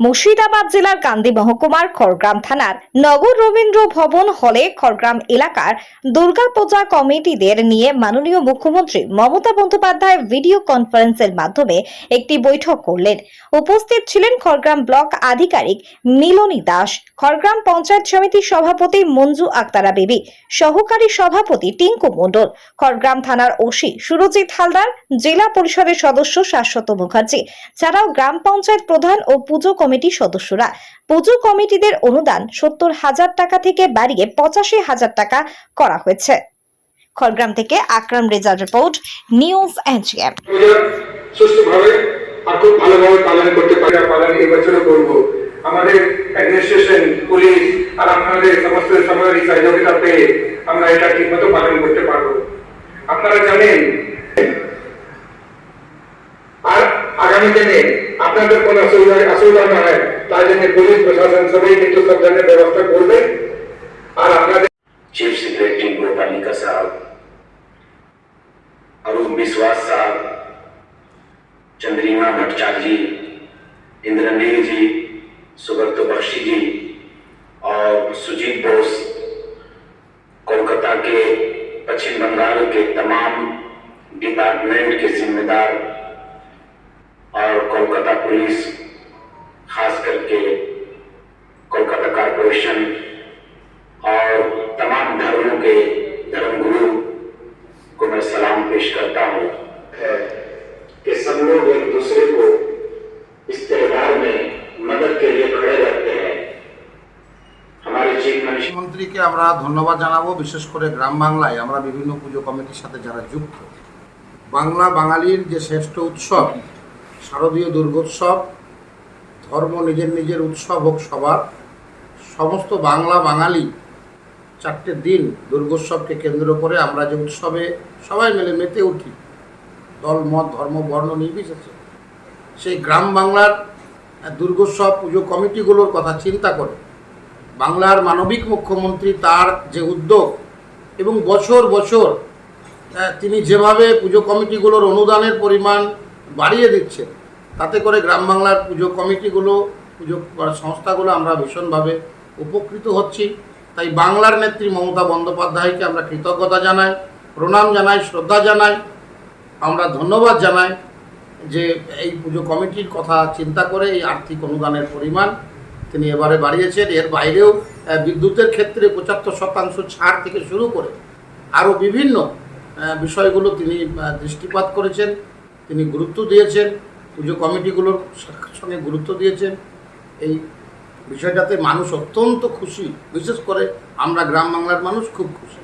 মুর্শিদাবাদ জেলার কান্দি মহকুমার খড়গ্রাম থানার নগর রবীন্দ্র ভবন হলে খড়গ্রাম এলাকার দুর্গাপূজা কমিটিদের নিয়ে মাননীয় মুখ্যমন্ত্রী মমতা বন্দ্যোপাধ্যায় ভিডিও কনফারেন্সের মাধ্যমে একটি বৈঠক করলেন। উপস্থিত ছিলেন খড়গ্রাম ব্লক আধিকারিক মিলনী দাস, খড়গ্রাম পঞ্চায়েত সমিতির সভাপতি মঞ্জু আক্তারা বেবি, সহকারী সভাপতি টিঙ্কু মণ্ডল, খড়গ্রাম থানার ওসি সুরজিৎ হালদার, জেলা পরিষদের সদস্য শাশ্বত মুখার্জি, ছাড়াও গ্রাম পঞ্চায়েত প্রধান ও পুজো কমিটির সদস্যরা। পুজো কমিটিদের অনুদান সত্তর হাজার টাকা থেকে বাড়িয়ে পঁচাশি হাজার টাকা করা হয়েছে। খড়গ্রাম থেকে আকরাম রেজার রিপোর্ট, নিউজ এনজিএম। খুব ভালোভাবে পালন করতে পারি পালন করব। আমাদের অ্যাডমিনিস্ট্রেশন, পুলিশ আর আপনাদের সমস্ত সহযোগিতা পেয়ে আমরা এটা ঠিকমতো পালন করতে আপনারা জানেন, আর আগামী দিনে আপনাদের কোনো অসুবিধা অসুবিধা না হয় তার জন্য পুলিশ প্রশাসন সবাই কিন্তু সব ধরনের ব্যবস্থা করবে আর আপনাদের चीफ सेक्रेटरी गोपालिका साहब अरुण विश्वास साहब चंद्रिमा भट्टाचार्य जी इंद्रनील जी सुब्रत बख्शी जी और सुजीत बोस कोलकाता के पश्चिम बंगाल के तमाम डिपार्टमेंट के जिम्मेदार और कोलकाता पुलिस खास करके कोलकाता कारपोरेशन और तमाम धर्मों के धर्मगुरु को मैं सलाम पेश करता हूँ है कि सब लोग एक दूसरे को इस त्योहार में मदद के लिए खड़े रहते हैं हमारे चीफ मिनिस्टर মুখ্যমন্ত্রীকে আমরা ধন্যবাদ জানাবো বিশেষ করে গ্রাম বাংলায় আমরা বিভিন্ন পুজো কমিটির সাথে যারা যুক্ত বাংলা বাঙালির যে শ্রেষ্ঠ উৎসব শারদীয় দুর্গোৎসব, ধর্ম নিজের নিজের উৎসব হোক সবার, সমস্ত বাংলা বাঙালি চারটে দিন দুর্গোৎসবকে কেন্দ্র করে আমরা যে উৎসবে সবাই মিলে মেতে উঠি, দল, মত, ধর্ম, বর্ণ নির্বিশেষে। সেই গ্রাম বাংলার দুর্গোৎসব পুজো কমিটিগুলোর কথা চিন্তা করে। বাংলার মানবিক মুখ্যমন্ত্রী তার যে উদ্যোগ এবং বছর বছর তিনি যেভাবে পুজো কমিটিগুলোর অনুদানের পরিমাণ বাড়িয়ে দিচ্ছেন তাতে করে গ্রাম বাংলার পুজো কমিটিগুলো, পুজো সংস্থাগুলো আমরা ভীষণভাবে উপকৃত হচ্ছি। তাই বাংলার নেত্রী মমতা বন্দ্যোপাধ্যায়কে আমরা কৃতজ্ঞতা জানাই, প্রণাম জানাই, শ্রদ্ধা জানাই, আমরা ধন্যবাদ জানাই যে এই পুজো কমিটির কথা চিন্তা করে এই আর্থিক অনুদানের পরিমাণ তিনি এবারে বাড়িয়েছেন। এর বাইরেও বিদ্যুতের ক্ষেত্রে পঁচাত্তর শতাংশ ছাড় থেকে শুরু করে আরও বিভিন্ন বিষয়গুলো তিনি দৃষ্টিপাত করেছেন, তিনি গুরুত্ব দিয়েছেন। পুজো কমিটিগুলোর সঙ্গে গুরুত্ব দিয়েছেন। এই বিষয়টাতে মানুষ অত্যন্ত খুশি। বিশেষ করে আমরা গ্রাম বাংলার মানুষ খুব খুশি।